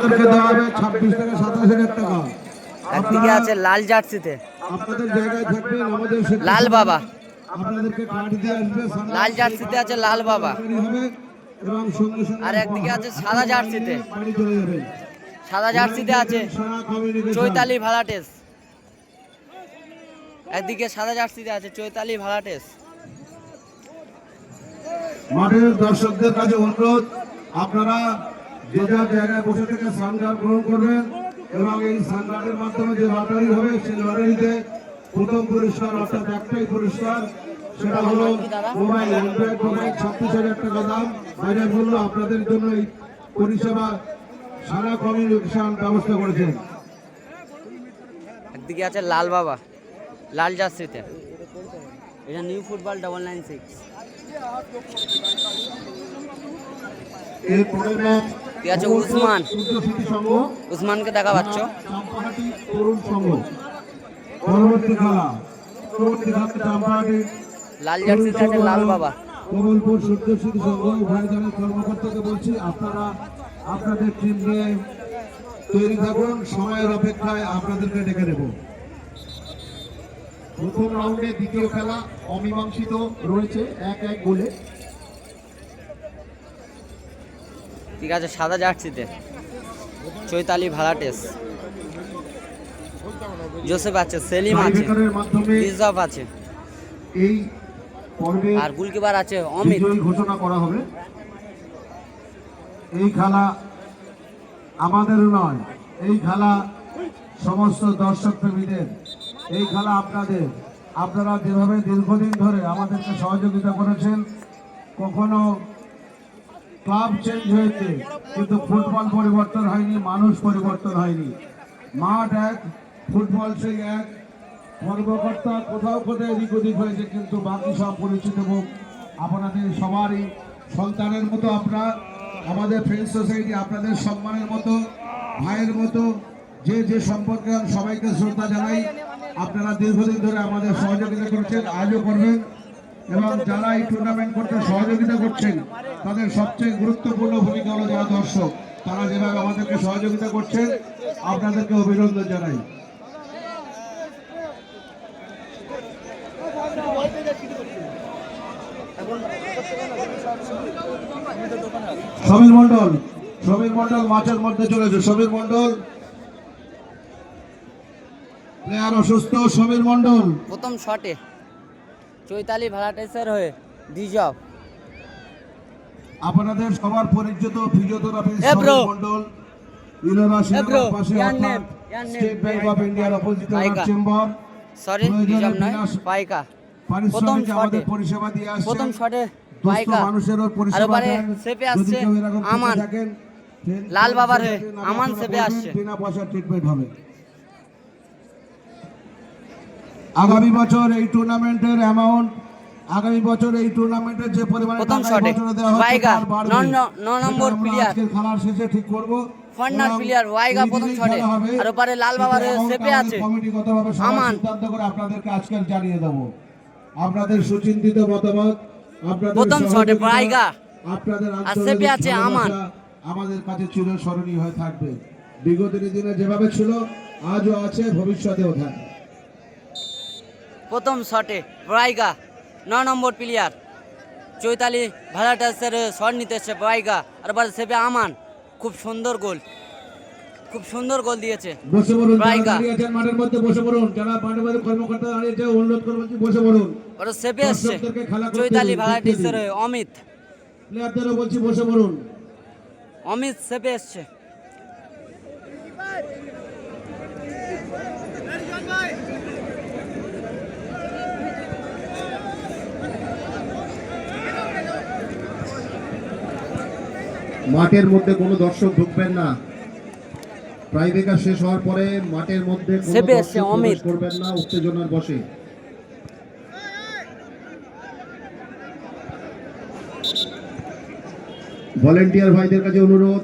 আপনাদেরকে দেওয়া হবে ছাব্বিশ থেকে সাতাশ হাজার টাকা। একদিকে আছে লাল জার্সিতে। আপনাদের জায়গায় থাকবেন আমাদের লাল বাবা। আপনাদেরকে কার্ড দিয়ে আসবে লাল জার্সিতে আছে লাল বাবা। এবং সঙ্গে সঙ্গে আর একদিকে আছে সাদা জার্সিতে। সাদা জার্সিতে আছে চৈতালি ভাড়াটেস একদিকে সাদা জার্সিতে আছে চৈতালি ভাড়াটেস মাঠের দর্শকদের কাছে অনুরোধ আপনারা যে যার জায়গায় বসে থেকে সানগার গ্রহণ করবেন এবং এই সানগারের মাধ্যমে যে লটারি হবে সেই লটারিতে প্রথম পুরস্কার অর্থাৎ একটাই পুরস্কার সেটা হলো মোবাইল অ্যান্ড্রয়েড মোবাইল ছাব্বিশ হাজার টাকা দাম। বাজার মূল্য আপনাদের জন্য এই পরিষেবা সারা কমিউনিকেশন ব্যবস্থা করেছেন। একদিকে আছে লাল বাবা লাল জার্সিতে। এটা new football double nine six. এরপরে ম্যাচ ঠিক আছে, উসমান। উসমানকে দেখা পাচ্ছ। লাল জার্সিতে আছে লাল বাবা। কমলপুর সূর্য স্মৃতি সংঘ উভয় দলের কর্মকর্তাকে বলছি আপনারা আপনাদের টিম তৈরি থাকুন সময়ের অপেক্ষায় আপনাদেরকে ডেকে নেব। প্রথম রাউন্ডে দ্বিতীয় খেলা অমীমাংসিত রয়েছে এক এক গোলে। ঠিক আছে সাদা জার্সিতে। চৈতালি ভাড়াটেস জোসেফ আছে সেলিম আছে রিজার্ভ আছে। এই পর্বে আর গোলকিপার আছে অমিত। ঘোষণা করা হবে। এই খেলা আমাদের নয় এই খেলা সমস্ত দর্শক প্রেমীদের এই খেলা আপনাদের। আপনারা যেভাবে দীর্ঘদিন ধরে আমাদেরকে সহযোগিতা করেছেন কখনো ক্লাব চেঞ্জ হয়েছে, কিন্তু ফুটবল পরিবর্তন হয়নি, মানুষ পরিবর্তন হয়নি। মাঠ এক, ফুটবল সেই এক। কর্মকর্তা কোথাও কোথাও এদিক ওদিক হয়েছে, কিন্তু বাকি সব পরিচিত মুখ। আপনাদের সবারই সন্তানের মতো আপনারা, আমাদের ফ্রেন্ড সোসাইটি আপনাদের সম্মানের মতো, ভাইয়ের মতো। যে যে সম্পর্কে সবাইকে শ্রদ্ধা জানাই, আপনারা দীর্ঘদিন ধরে আমাদের সহযোগিতা করছেন, আজও করবেন। এবং যারা এই টুর্নামেন্ট করতে সহযোগিতা করছেন তাদের সবচেয়ে গুরুত্বপূর্ণ ভূমিকা হলো যারা দর্শক তারা যেভাবে আমাদেরকে সহযোগিতা করছেন আপনাদেরকে অভিনন্দন জানাই। সমীর মন্ডল সমীর মন্ডল মাঠের মধ্যে চলেছে সমীর মন্ডল প্লেয়ার অসুস্থ সমীর মন্ডল প্রথম শটে চৈতালি ভাড়াটেসের হয়ে ডিজব আপনাদের সবার পরিচিত ফিজিওথেরাপি এ ব্রো। সমীর মন্ডল পাশে অর্থাৎ। স্টেট ব্যাংক অফ ইন্ডিয়ার অপোজিট চেম্বার। সরি প্রয়োজনে নয় পাইকা। প্রথম শটে পরিষেবা দিয়ে আসছেন প্রথম শটে পাইকা। মানুষেরও পরিষেবা দেন। সেপে আসছে কেউ এরকম থেকে আমান। লাল বাবার হয়ে আমান সেপে আসছে। বিনা পয়সা ট্রিটমেন্ট হবে। আগামী বছর এই টুর্নামেন্টের অ্যামাউন্ট আগামী বছর এই টুর্নামেন্টের যে পরিমাণে প্রথম শটে ওয়াইগা, বাড়বে। ন- নম্বর প্লেয়ার খেলার শেষে ঠিক করব কর্নার player, ওয়াইগা প্রথম শটে। আর ওপারে লাল বাবার সেপে আছে। কমিটিগতভাবে আমান। সিদ্ধান্ত করে আপনাদেরকে আজকাল জানিয়ে দেবো আপনাদের সুচিন্তিত মতামত আপনাদের প্রথম শটে ওয়াইগা। আপনাদের আর সেপে আছে আমান। আমাদের কাছে চিরস্মরণীয় হয়ে থাকবে বিগত দিনে যেভাবে ছিল আজও আছে ভবিষ্যতেও থাকবে প্রথম শটে ব্রাইগা ন নম্বর প্লেয়ার চৈতালি ভাড়াটাসের শট নিতে এসছে ব্রাইগা আর এবার সেপে আমান। খুব সুন্দর গোল খুব সুন্দর গোল দিয়েছে বসে পড়ুন মাঠের মধ্যে বসে পড়ুন যারা মাঠের মধ্যে কর্মকর্তা দাঁড়িয়ে আছে অনুরোধ করব বসে পড়ুন। ওরা খেলা করতে চৈতালি ভাড়াটিসের অমিত। প্লেয়ারদেরও বলছি বসে পড়ুন। অমিত সেপে এসছে। মাঠের মধ্যে কোনো দর্শক ঢুকবেন না। প্রাইভেকার শেষ হওয়ার পরে মাঠের মধ্যে। করবেন না উত্তেজনার বসে ভলেন্টিয়ার ভাইদের কাছে অনুরোধ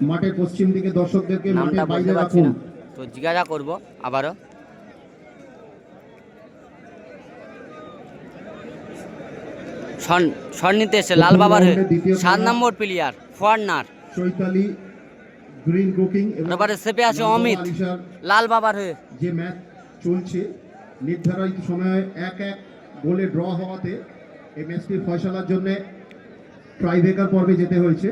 মাঠের পশ্চিম দিকে দর্শকদেরকে মাঠের বাইরে রাখুন। না। তো জিজ্ঞাসা করব আবারও। শট- নিতে এসছে লাল বাবার সাত নম্বর প্লেয়ার ফর্নার এবারে সেপে আছে অমিত লাল বাবার হয়ে। যে ম্যাচ চলছে নির্ধারিত সময়ে এক এক গোলে ড্র হওয়াতে এই ম্যাচটির ফয়সলার জন্য ট্রাইব্রেকার পর্বে যেতে হয়েছে।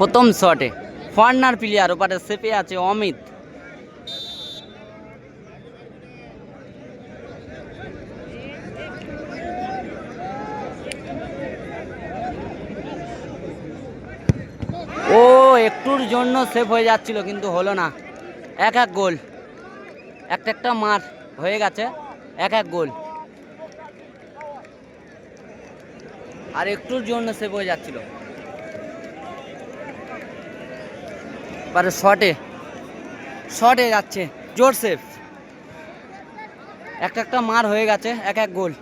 প্রথম শটে। ফর্নার প্লেয়ার, ওপারে সেপে আছে অমিত। ও, একটুর জন্য সেভ হয়ে যাচ্ছিল, কিন্তু হলো না। এক এক গোল। একটা একটা মার হয়ে গেছে। এক এক গোল। আর একটুর জন্য সেভ হয়ে যাচ্ছিল। এবারে শটে শটে যাচ্ছে জোর সেফ একটা একটা মার হয়ে গেছে এক এক গোল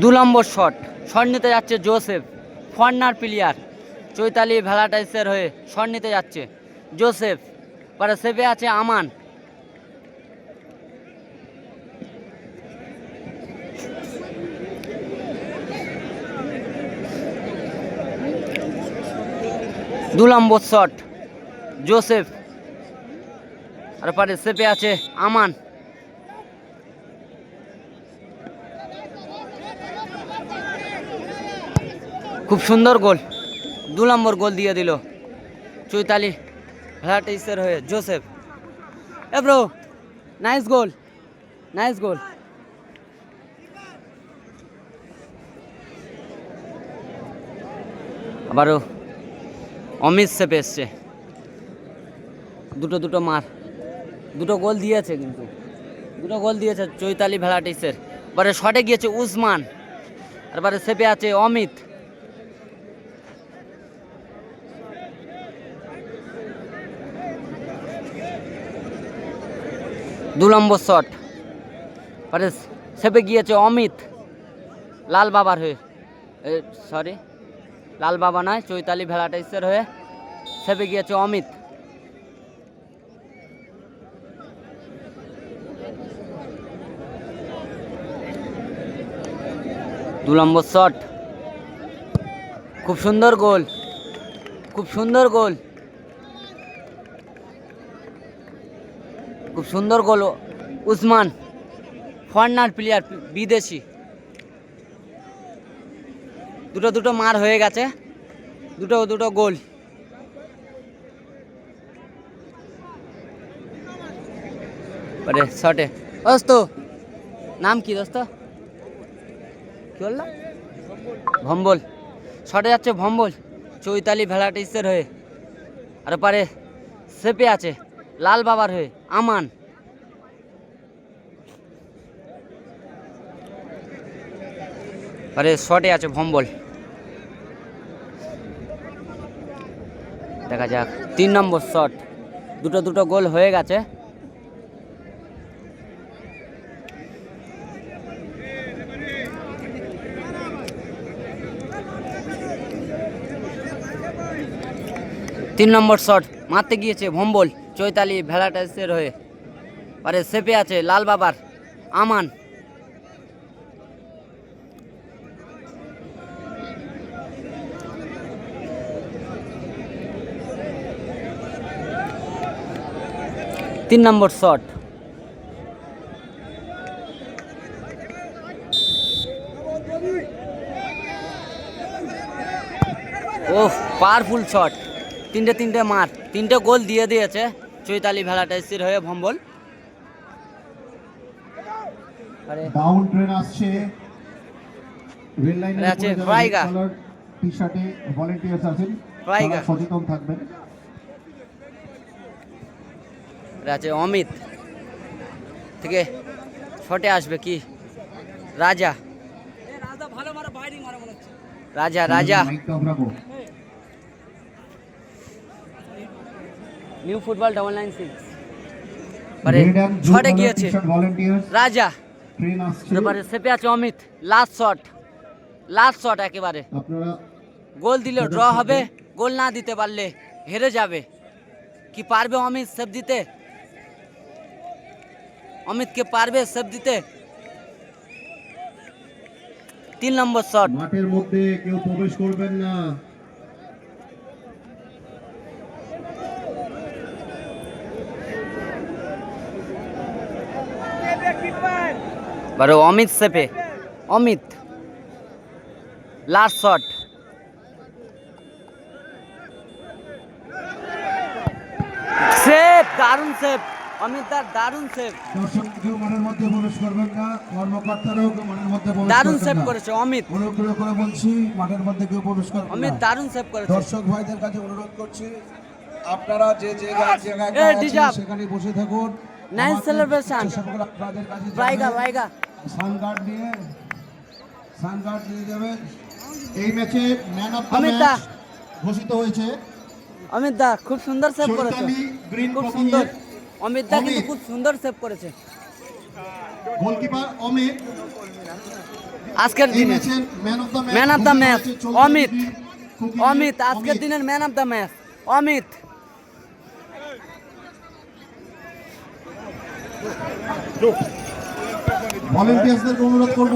দু নম্বর শট শট নিতে যাচ্ছে জোসেফ ফর্নার প্লেয়ার চৈতালি ভ্যালাটাইসের হয়ে শট নিতে যাচ্ছে জোসেফ পরে সেফে আছে আমান দু নম্বর শট জোসেফ। আর পারে সেপে আছে আমান। খুব সুন্দর গোল। দু নম্বর গোল দিয়ে দিল। চৈতালি ভ্যালাটিসের হয়ে, জোসেফ। এ bro, nice goal nice goal. আবারও অমিত সেপে এসছে। দুটো দুটো মার। দুটো গোল দিয়েছে কিন্তু। দুটো গোল দিয়েছে চৈতালি ভ্যালাটিসের এবারে শটে গিয়েছে উসমান। এবারে সেপে আছে অমিত। দু নম্বর শট পরে সেপে গিয়েছে অমিত। লাল বাবার হয়ে। সরি লাল বাবা নয় চৈতালি ভেলাটাইসের হয়ে সেপে গিয়েছে অমিত। দু নম্বর শট। খুব সুন্দর গোল। খুব সুন্দর গোল। খুব সুন্দর গোল উসমান ফরেনার প্লেয়ার বিদেশি। দুটো দুটো মার হয়ে গেছে। দুটো দুটো গোল। পরে শটে। দোস্ত, নাম কি দোস্ত? কি বলল? ভম্বল। শটে যাচ্ছে ভম্বল। চৈতালি ভ্যালাটিসের হয়ে। আর পারে, সেপে আছে। লাল বাবার হয়ে। আমান। আরে, শটে আছে ভম্বল। দেখা যাক। তিন নম্বর শট দুটো দুটো গোল হয়ে গেছে। তিন নম্বর শট মারতে গিয়েছে ভম্বল। চৈতালি ভেলাটাসের হয়ে। আরে, সেপে আছে লাল বাবার। আমান। তিন নম্বর শট। ও পাওয়ারফুল শট তিনটে তিনটে মার। তিনটে গোল দিয়ে দিয়েছে চৈতালি ভেলাটা স্থির হয়ে ভম্বল। ডাউন ট্রেন আসছে। রেল লাইনের আছে ফ্রাইগা। টি-শার্টে ভলান্টিয়ার্স আছেন। সচেতন থাকবেন। আছে অমিত। থেকে শটে আসবে কি? Raja. Raja Raja new football double nine six পরে শটে গিয়েছে। রাজা। এবারে সেপে আছে Amit. Last shot last shot একেবারে। গোল দিলে ড্র হবে। গোল না দিতে পারলে হেরে যাবে। কি পারবে অমিত সেভ দিতে? অমিতকে পারবে সেভ দিতে। তিন নম্বর শট। মাঠের মধ্যে কেউ প্রবেশ করবেন না। বারো অমিত সেপে অমিত। লাস্ট শট সেভ দারুণ সেভ অমিত দার দারুণ সেভ দর্শক কেউ মাঠের মধ্যে প্রবেশ করবেন না কর্মকর্তারাও কেউ মাঠের মধ্যে প্রবেশ দারুণ করবেন সেভ করেছে অমিত। অনুগ্রহ করে বলছি মাঠের মধ্যে কেউ প্রবেশ করবেন অমিত দারুণ সেভ করেছে। দর্শক ভাইদের কাছে অনুরোধ করছি আপনারা যে জায়গায়। সেখানে বসে থাকুন। বাইগা। বাইগা সানগার্ড নিয়ে সানগার্ড নিয়ে যাবেন এই ম্যাচে ম্যান অফ দ্য। ম্যাচ ঘোষিত হয়েছে। অমিত দা খুব সুন্দর সেভ করেছে। খুব সুন্দর। অমিত দা কিন্তু খুব সুন্দর সেভ করেছে। গোলকিপার অমিত। আজকের দিনে। Man of the match Amit. Amit আজকের দিনের man of the match Amit. ভলেন্টিয়ার্সদেরকে অনুরোধ করব।